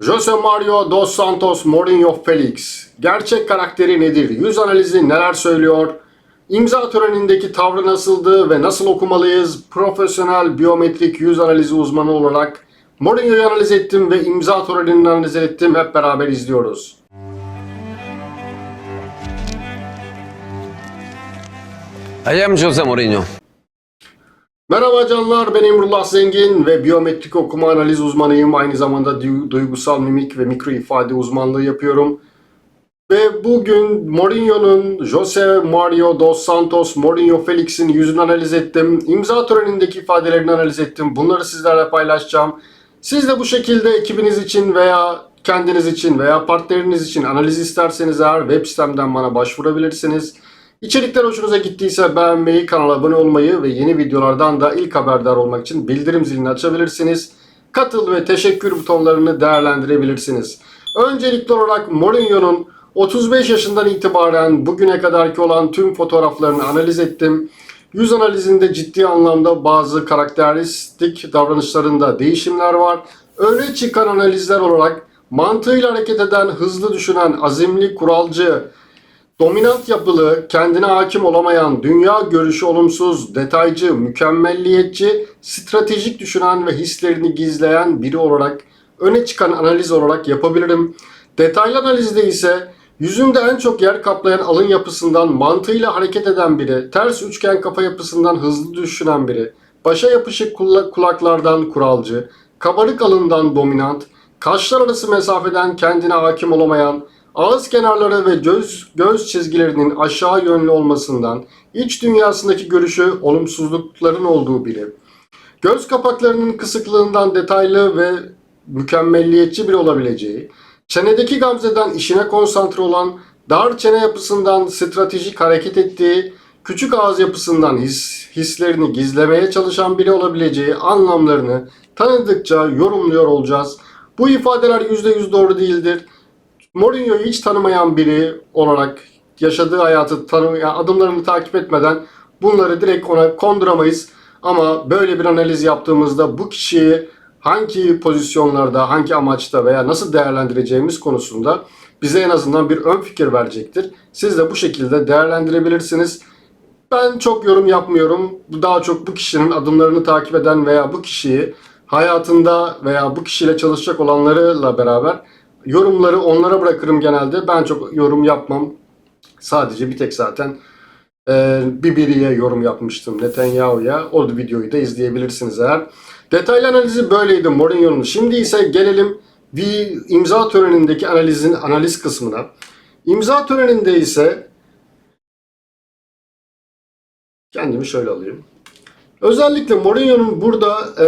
Jose Mario dos Santos Mourinho Felix. Gerçek karakteri nedir? Yüz analizi neler söylüyor? İmza törenindeki tavrı nasıldı ve nasıl okumalıyız? Profesyonel biyometrik yüz analizi uzmanı olarak Mourinho'yu analiz ettim ve imza törenini analiz ettim. Hep beraber izliyoruz. I am Jose Mourinho. Merhaba canlar, ben Emrullah Zengin ve biyometrik okuma analiz uzmanıyım. Aynı zamanda du- duygusal mimik ve mikro ifade uzmanlığı yapıyorum. Ve bugün Mourinho'nun Jose Mario dos Santos Mourinho Felix'in yüzünü analiz ettim. İmza törenindeki ifadelerini analiz ettim. Bunları sizlerle paylaşacağım. Siz de bu şekilde ekibiniz için veya kendiniz için veya partneriniz için analiz isterseniz eğer web sitemden bana başvurabilirsiniz. İçerikler hoşunuza gittiyse beğenmeyi, kanala abone olmayı ve yeni videolardan da ilk haberdar olmak için bildirim zilini açabilirsiniz. Katıl ve teşekkür butonlarını değerlendirebilirsiniz. Öncelikli olarak Mourinho'nun 35 yaşından itibaren bugüne kadarki olan tüm fotoğraflarını analiz ettim. Yüz analizinde ciddi anlamda bazı karakteristik davranışlarında değişimler var. Öne çıkan analizler olarak mantığıyla hareket eden, hızlı düşünen, azimli, kuralcı, Dominant yapılı, kendine hakim olamayan, dünya görüşü olumsuz, detaycı, mükemmelliyetçi, stratejik düşünen ve hislerini gizleyen biri olarak öne çıkan analiz olarak yapabilirim. Detaylı analizde ise yüzünde en çok yer kaplayan alın yapısından mantığıyla hareket eden biri, ters üçgen kafa yapısından hızlı düşünen biri, başa yapışık kula- kulaklardan kuralcı, kabarık alından dominant, kaşlar arası mesafeden kendine hakim olamayan, Ağız kenarları ve göz, göz çizgilerinin aşağı yönlü olmasından iç dünyasındaki görüşü olumsuzlukların olduğu biri. Göz kapaklarının kısıklığından detaylı ve mükemmelliyetçi biri olabileceği, çenedeki gamzeden işine konsantre olan, dar çene yapısından stratejik hareket ettiği, küçük ağız yapısından his, hislerini gizlemeye çalışan biri olabileceği anlamlarını tanıdıkça yorumluyor olacağız. Bu ifadeler %100 doğru değildir. Mourinho'yu hiç tanımayan biri olarak yaşadığı hayatı tanı yani adımlarını takip etmeden bunları direkt ona konduramayız. Ama böyle bir analiz yaptığımızda bu kişiyi hangi pozisyonlarda, hangi amaçta veya nasıl değerlendireceğimiz konusunda bize en azından bir ön fikir verecektir. Siz de bu şekilde değerlendirebilirsiniz. Ben çok yorum yapmıyorum. Daha çok bu kişinin adımlarını takip eden veya bu kişiyi hayatında veya bu kişiyle çalışacak olanlarla beraber yorumları onlara bırakırım genelde. Ben çok yorum yapmam. Sadece bir tek zaten e, Bibiri'ye yorum yapmıştım. Netanyahu'ya. O videoyu da izleyebilirsiniz eğer. Detaylı analizi böyleydi Mourinho'nun. Şimdi ise gelelim bir imza törenindeki analizin analiz kısmına. İmza töreninde ise kendimi şöyle alayım. Özellikle Mourinho'nun burada e,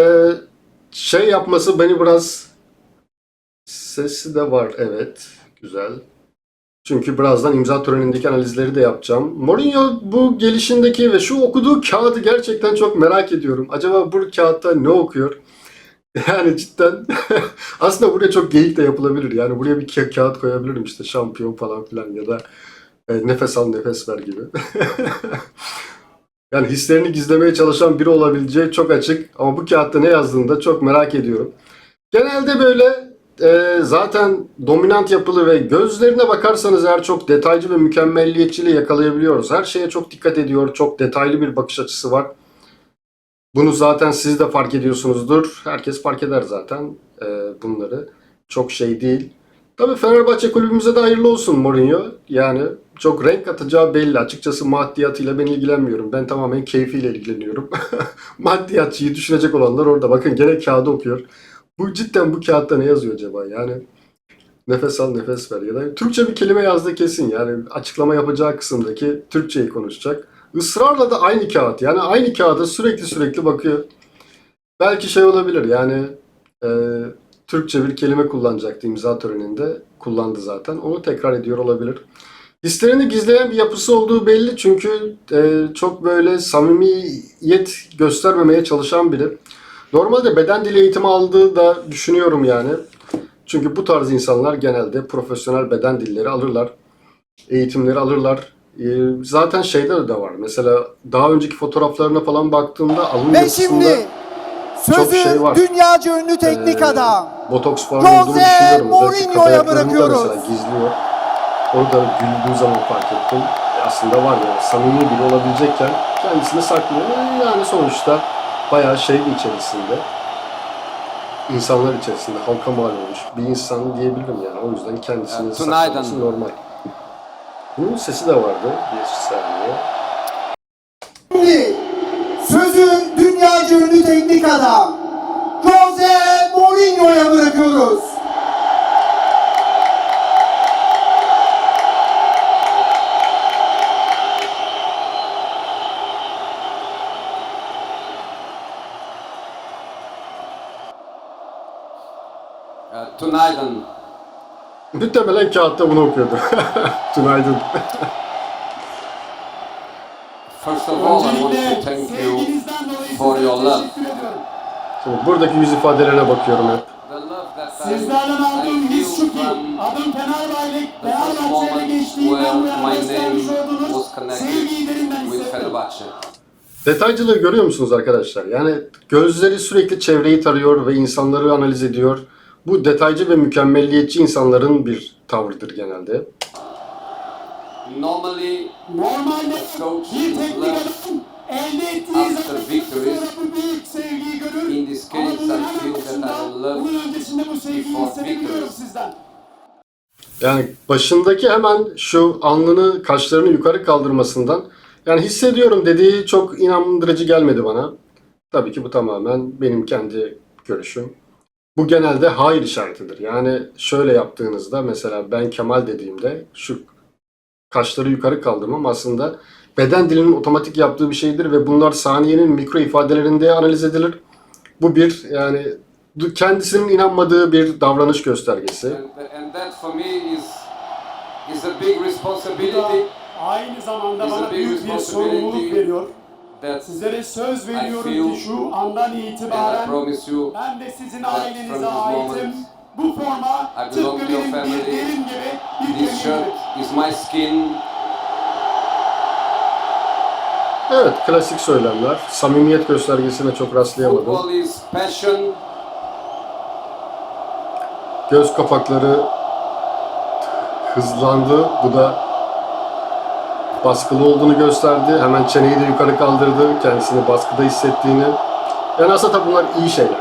şey yapması beni biraz Sesi de var evet. Güzel. Çünkü birazdan imza törenindeki analizleri de yapacağım. Mourinho bu gelişindeki ve şu okuduğu kağıdı gerçekten çok merak ediyorum. Acaba bu kağıtta ne okuyor? Yani cidden aslında buraya çok geyik de yapılabilir. Yani buraya bir ka- kağıt koyabilirim işte şampiyon falan filan ya da e, nefes al nefes ver gibi. yani hislerini gizlemeye çalışan biri olabileceği çok açık. Ama bu kağıtta ne yazdığını da çok merak ediyorum. Genelde böyle e, zaten dominant yapılı ve gözlerine bakarsanız eğer çok detaycı ve mükemmelliyetçiliği yakalayabiliyoruz. Her şeye çok dikkat ediyor. Çok detaylı bir bakış açısı var. Bunu zaten siz de fark ediyorsunuzdur. Herkes fark eder zaten e, bunları. Çok şey değil. Tabii Fenerbahçe kulübümüze de hayırlı olsun Mourinho. Yani çok renk katacağı belli. Açıkçası maddiyatıyla ben ilgilenmiyorum. Ben tamamen keyfiyle ilgileniyorum. Maddiyatçıyı düşünecek olanlar orada. Bakın gene kağıdı okuyor. Bu cidden bu kağıtta ne yazıyor acaba? Yani nefes al nefes ver ya da Türkçe bir kelime yazdı kesin. Yani açıklama yapacağı kısımdaki Türkçeyi konuşacak. Israrla da aynı kağıt. Yani aynı kağıda sürekli sürekli bakıyor. Belki şey olabilir yani e, Türkçe bir kelime kullanacaktı imza töreninde. Kullandı zaten. Onu tekrar ediyor olabilir. Hislerini gizleyen bir yapısı olduğu belli çünkü e, çok böyle samimiyet göstermemeye çalışan biri. Normalde beden dili eğitimi aldığı da düşünüyorum yani. Çünkü bu tarz insanlar genelde profesyonel beden dilleri alırlar. Eğitimleri alırlar. Ee, zaten şeyde de var. Mesela daha önceki fotoğraflarına falan baktığımda alın Ve şimdi çok Sözü şey var. dünyaca ünlü teknik Ee, adam. Botoks falan Jose Mourinho'ya bırakıyoruz. mesela gizliyor. Orada güldüğü zaman fark ettim. E, Aslında var ya samimi biri olabilecekken kendisini saklıyor. Yani sonuçta bayağı şey içerisinde. insanlar içerisinde halka mal olmuş bir insan diyebilirim yani. O yüzden kendisini Ya, saklaması normal. Bunun sesi de vardı. Bir saniye. Şimdi sözü dünyaca ünlü teknik adam. Tünaydın. Muhtemelen kağıtta bunu okuyordu. Tünaydın. First of all, I want to thank you for your love. Şimdi buradaki yüz ifadelerine bakıyorum hep. Sizlerden aldığım his şu ki adım Fenerbahçe, moment geçtiğinden bu yana my göstermiş name olduğunuz was connected sevgiyi derinden. Fenerbahçe. Detaycılığı görüyor musunuz arkadaşlar? Yani gözleri sürekli çevreyi tarıyor ve insanları analiz ediyor. Bu detaycı ve mükemmelliyetçi insanların bir tavrıdır genelde. Normally, Normalde bir teknik adam elde ettiği zaman bu büyük sevgiyi görür. In this Ama case, bunun I hemen feel that başında, I love bunun öncesinde bu sevgiyi hissedebiliyorum sizden. Yani başındaki hemen şu alnını, kaşlarını yukarı kaldırmasından yani hissediyorum dediği çok inandırıcı gelmedi bana. Tabii ki bu tamamen benim kendi görüşüm. Bu genelde hayır işaretidir. Yani şöyle yaptığınızda mesela ben Kemal dediğimde şu kaşları yukarı kaldırmam aslında beden dilinin otomatik yaptığı bir şeydir ve bunlar saniyenin mikro ifadelerinde analiz edilir. Bu bir yani kendisinin inanmadığı bir davranış göstergesi. and, and that for me is is a big Bu da responsibility aynı zamanda bana büyük bir sorumluluk veriyor. That Sizlere söz veriyorum ki şu andan itibaren you Ben de sizin ailenize aitim. Bu forma tıpkı benim bir derim gibi bir this shirt is my skin Evet, klasik söylemler. Samimiyet göstergesine çok rastlayamadım. Göz kapakları hızlandı. Bu da baskılı olduğunu gösterdi. Hemen çeneyi de yukarı kaldırdı. Kendisini baskıda hissettiğini. Yani aslında tabii bunlar iyi şeyler.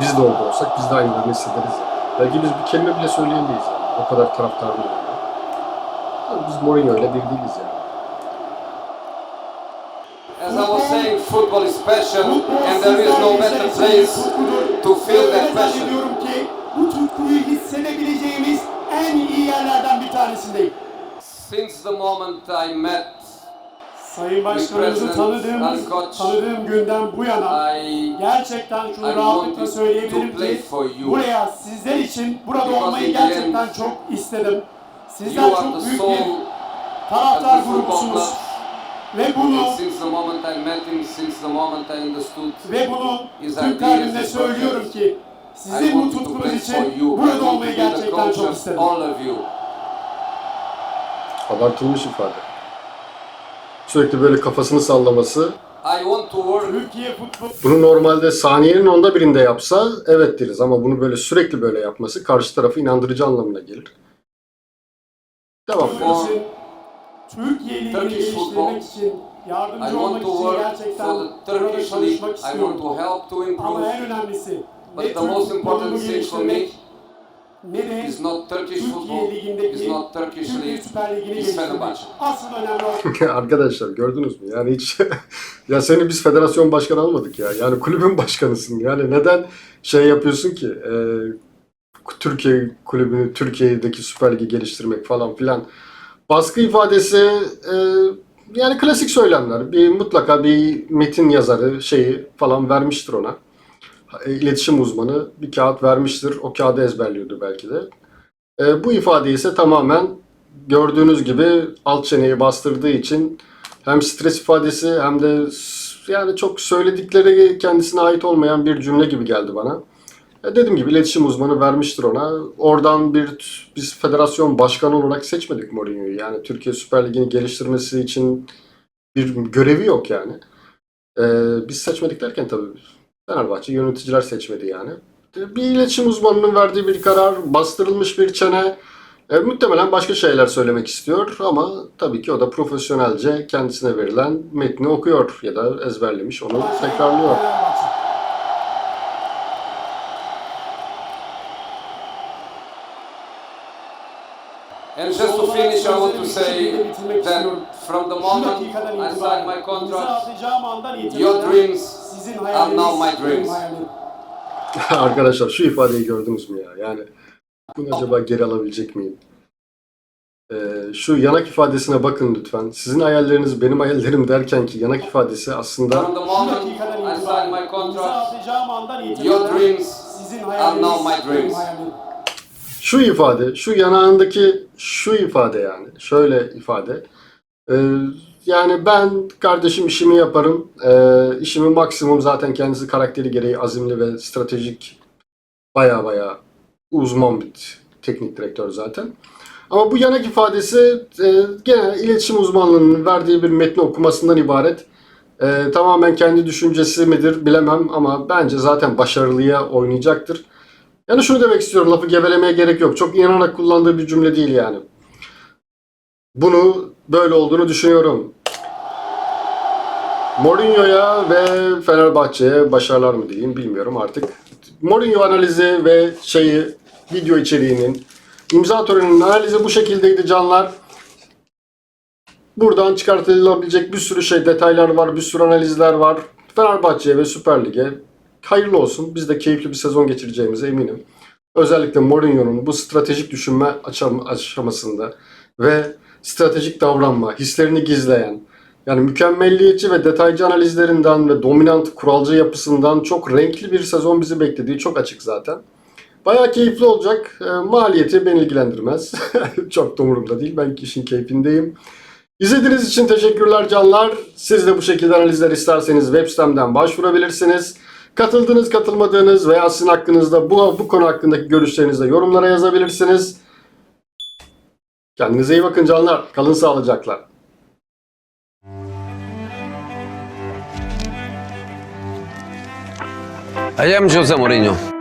Biz de orada olsak biz de aynılarını hissederiz. Belki biz bir kelime bile söyleyemeyiz yani. O kadar taraftarlı yani. Biz Mourinho ile bir değiliz yani. as I was saying football is passion and there is no better place to feel that passion bu tutkuyu hissedebileceğimiz en iyi yerlerden bir tanesindeyim. Since the moment I met Sayın Başkanımızı President tanıdığım, günden bu yana I gerçekten şunu I rahatlıkla söyleyebilirim ki buraya sizler için burada olmayı gerçekten çok istedim. Sizler çok büyük bir taraftar grubusunuz. ve bunu and since the moment I met him since the moment I understood ve bunu kalbimle his söylüyorum ki sizin bu tutkunuz için burada olmayı gerçekten çok istedim. Abartılmış ifade. Sürekli böyle kafasını sallaması. I want to work Türkiye futbol Bunu normalde saniyenin onda birinde yapsa evet deriz ama bunu böyle sürekli böyle yapması karşı tarafı inandırıcı anlamına gelir. Devam. For- için Türkiye Ligi'ni Turkish football, geliştirmek için I yardımcı want olmak to için work gerçekten for the burada Turkish league çalışmak I want istiyorum. to help to Ama improve en önemlisi but ne the Türk most futbolunu important thing for me geliştirmek de is not Turkish Türkiye football Ligi'ndeki is not Turkish Türkiye league Süper Ligi'ni. Fenerbahçe Asıl önemli olan Arkadaşlar gördünüz mü? Yani hiç ya seni biz federasyon başkanı almadık ya. Yani kulübün başkanısın. Yani neden şey yapıyorsun ki? e, Türkiye kulübünü Türkiye'deki Süper Ligi geliştirmek falan filan. Baskı ifadesi e, yani klasik söylemler. Bir mutlaka bir metin yazarı şeyi falan vermiştir ona. E, İletişim uzmanı bir kağıt vermiştir. O kağıdı ezberliyordu belki de. E, bu ifade ise tamamen gördüğünüz gibi alt çeneyi bastırdığı için hem stres ifadesi hem de yani çok söyledikleri kendisine ait olmayan bir cümle gibi geldi bana. E, dediğim gibi iletişim uzmanı vermiştir ona. Oradan bir biz federasyon başkanı olarak seçmedik Mourinho'yu. Yani Türkiye Süper Ligi'ni geliştirmesi için bir görevi yok yani. E, biz seçmedik derken tabii Fenerbahçe yöneticiler seçmedi yani. Bir iletişim uzmanının verdiği bir karar, bastırılmış bir çene. E, muhtemelen başka şeyler söylemek istiyor ama tabii ki o da profesyonelce kendisine verilen metni okuyor ya da ezberlemiş onu tekrarlıyor. And just to finish, I want to say that from the moment I signed my contract, your dreams sizin are now my dreams. Arkadaşlar şu ifadeyi gördünüz mü ya? Yani bunu acaba geri alabilecek miyim? Ee, şu yanak ifadesine bakın lütfen. Sizin hayalleriniz benim hayallerim derken ki yanak ifadesi aslında From the Şu moment dakikadan I signed itibaren my contract, your dreams are now my dreams. şu ifade, şu yanağındaki şu ifade yani. Şöyle ifade. Ee, yani ben kardeşim işimi yaparım. Ee, işimi maksimum zaten kendisi karakteri gereği azimli ve stratejik baya baya uzman bir teknik direktör zaten. Ama bu yanak ifadesi e, gene iletişim uzmanlığının verdiği bir metni okumasından ibaret. E, tamamen kendi düşüncesi midir bilemem ama bence zaten başarılıya oynayacaktır. Yani şunu demek istiyorum lafı gevelemeye gerek yok. Çok inanarak kullandığı bir cümle değil yani. Bunu böyle olduğunu düşünüyorum. Mourinho'ya ve Fenerbahçe'ye başarılar mı diyeyim bilmiyorum artık. Mourinho analizi ve şeyi video içeriğinin imza töreninin analizi bu şekildeydi canlar. Buradan çıkartılabilecek bir sürü şey, detaylar var, bir sürü analizler var. Fenerbahçe'ye ve Süper Lig'e hayırlı olsun. Biz de keyifli bir sezon geçireceğimize eminim. Özellikle Mourinho'nun bu stratejik düşünme aşam- aşamasında ve stratejik davranma, hislerini gizleyen, yani mükemmelliyetçi ve detaycı analizlerinden ve dominant kuralcı yapısından çok renkli bir sezon bizi beklediği çok açık zaten. Bayağı keyifli olacak. E, maliyeti beni ilgilendirmez. çok da umurumda değil. Ben işin keyfindeyim. İzlediğiniz için teşekkürler canlar. Siz de bu şekilde analizler isterseniz web sitemden başvurabilirsiniz. Katıldığınız, katılmadığınız veya sizin hakkınızda bu, bu konu hakkındaki görüşlerinizi de yorumlara yazabilirsiniz. Kendinize iyi bakın canlar. Kalın sağlıcakla. I am Jose Mourinho.